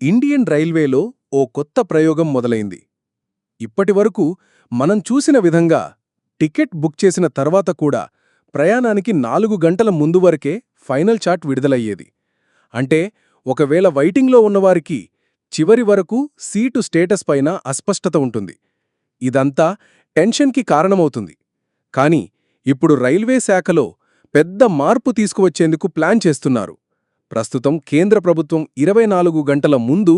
Indian రైల్వేలో ఓ కొత్త ప్రయోగం మొదలైంది. ఇప్పటివరకు మనం చూసిన విధంగా టికెట్ బుక్ చేసిన తర్వాత కూడా ప్రయాణానికి నాలుగు గంటల ముందు వరకే ఫైనల్ చార్ట్ విడుదలయ్యేది. అంటే ఒకవేళ వైటింగ్లో ఉన్నవారికి చివరి వరకు సీటు స్టేటస్ పైన అస్పష్టత ఉంటుంది. ఇదంతా టెన్షన్కి కారణమవుతుంది. కానీ ఇప్పుడు రైల్వే శాఖలో పెద్ద మార్పు తీసుకువచ్చేందుకు ప్లాన్ చేస్తున్నారు. ప్రస్తుతం కేంద్ర ప్రభుత్వం ఇరవై నాలుగు గంటల ముందు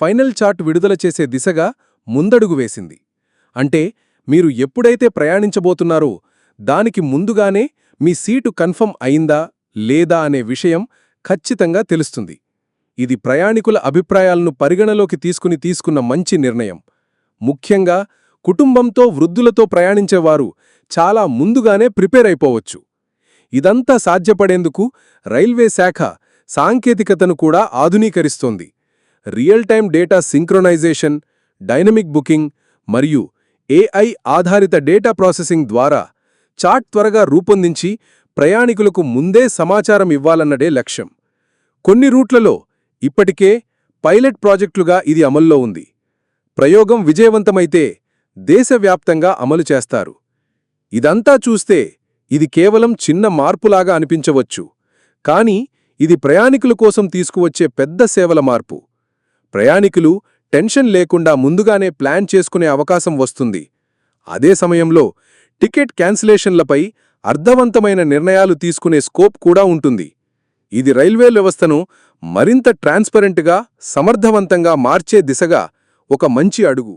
ఫైనల్ చార్ట్ విడుదల చేసే దిశగా ముందడుగు వేసింది. అంటే మీరు ఎప్పుడైతే ప్రయాణించబోతున్నారో దానికి ముందుగానే మీ సీటు కన్ఫర్మ్ అయిందా లేదా అనే విషయం ఖచ్చితంగా తెలుస్తుంది. ఇది ప్రయాణికుల అభిప్రాయాలను పరిగణలోకి తీసుకుని తీసుకున్న మంచి నిర్ణయం. ముఖ్యంగా కుటుంబంతో వృద్ధులతో ప్రయాణించేవారు చాలా ముందుగానే ప్రిపేర్ అయిపోవచ్చు. ఇదంతా సాధ్యపడేందుకు రైల్వే శాఖ సాంకేతికతను కూడా ఆధునీకరిస్తోంది. Real time data synchronisation dynamic booking మరియు ఏఐ ఆధారిత డేటా ప్రాసెసింగ్ ద్వారా చాట్ త్వరగా రూపొందించి ప్రయాణికులకు ముందే సమాచారం ఇవ్వాలన్నదే లక్ష్యం. కొన్ని రూట్లలో ఇప్పటికే పైలట్ ప్రాజెక్టులుగా ఇది అమల్లో ఉంది. ప్రయోగం విజయవంతమైతే దేశవ్యాప్తంగా అమలు చేస్తారు. ఇదంతా చూస్తే ఇది కేవలం చిన్న మార్పులాగా అనిపించవచ్చు. కానీ ఇది ప్రయాణికుల కోసం తీసుకువచ్చే పెద్ద సేవల మార్పు. ప్రయాణికులు టెన్షన్ లేకుండా ముందుగానే ప్లాన్ చేసుకునే అవకాశం వస్తుంది. అదే సమయంలో టికెట్ క్యాన్సిలేషన్లపై అర్థవంతమైన నిర్ణయాలు తీసుకునే స్కోప్ కూడా ఉంటుంది. ఇది రైల్వే వ్యవస్థను మరింత ట్రాన్స్పరెంట్గా సమర్థవంతంగా మార్చే దిశగా ఒక మంచి అడుగు.